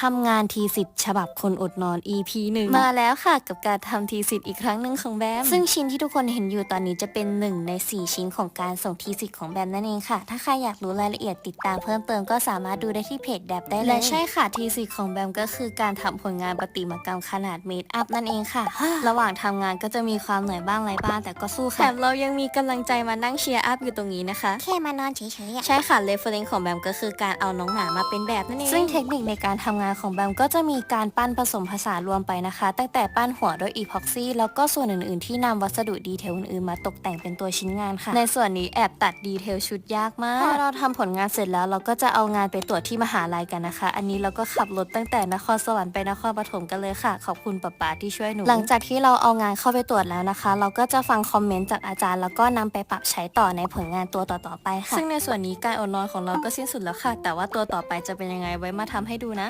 ทำงานทีสิทธิ์ฉบับคนอดนอน EP หนึ่งมาแล้วค่ะกับการทำทีสิทธิ์อีกครั้งหนึ่งของแบม ซึ่งชิ้นที่ทุกคนเห็นอยู่ตอนนี้จะเป็นหนึ่งใน 4 ชิ้นของการส่งทีสิทธิ์ของแบมนั่นเองค่ะ ถ้าใครอยากรู้รายละเอียดติดตามเพิ่มเติมก็สามารถดูได้ที่เพจแดบได้เลย และใช่ค่ะทีสิทธิ์ของแบมก็คือการทำผลงานประติมากรรมขนาดเมตรอัพนั่นเองค่ะ ระหว่างทำงานก็จะมีความเหนื่อยบ้างอะไรบ้างแต่ก็สู้ค่ะแถมเรายังมีกำลังใจมานั่งเชียร์อัพอยู่ตรงนี้นะคะแค่มานอนเฉยๆอะใช่ค่ะเรฟเฟรนซ์ของแบมก็คือการเอาน้องหมามาเป็นแบบนั่นเองซึ่งเทคนิคในการทำงานของแบมก็จะมีการปั้นผสมผสานรวมไปนะคะ ตั้งแต่ปั้นหัวด้วยอีพ็อกซี่แล้วก็ส่วนอื่นๆ ที่นำวัสดุดีเทลอื่นๆมาตกแต่งเป็นตัวชิ้นงานค่ะ ในส่วนนี้แอบตัดดีเทลชุดยากมากพอเราทำผลงานเสร็จแล้วเราก็จะเอางานไปตรวจที่มหาลัยกันนะคะ อันนี้เราก็ขับรถตั้งแต่นครสวรรค์ไปนครปฐมกันเลยค่ะ ขอบคุณป๊าป๊าที่ช่วยหนู หลังจากที่เราเอางานเข้าไปตรวจแล้วนะคะ เราก็จะฟังคอมเมนต์จากอาจารย์ แล้วก็นำไปปรับใช้ต่อในผลงานตัวต่อๆไปค่ะซึ่งในส่วนนี้การอดนอนของเราก็สิ้นสุดแล้วค่ะ แต่ว่าตัวต่อไปจะเป็นยังไงไว้มาทำให้ดูนะ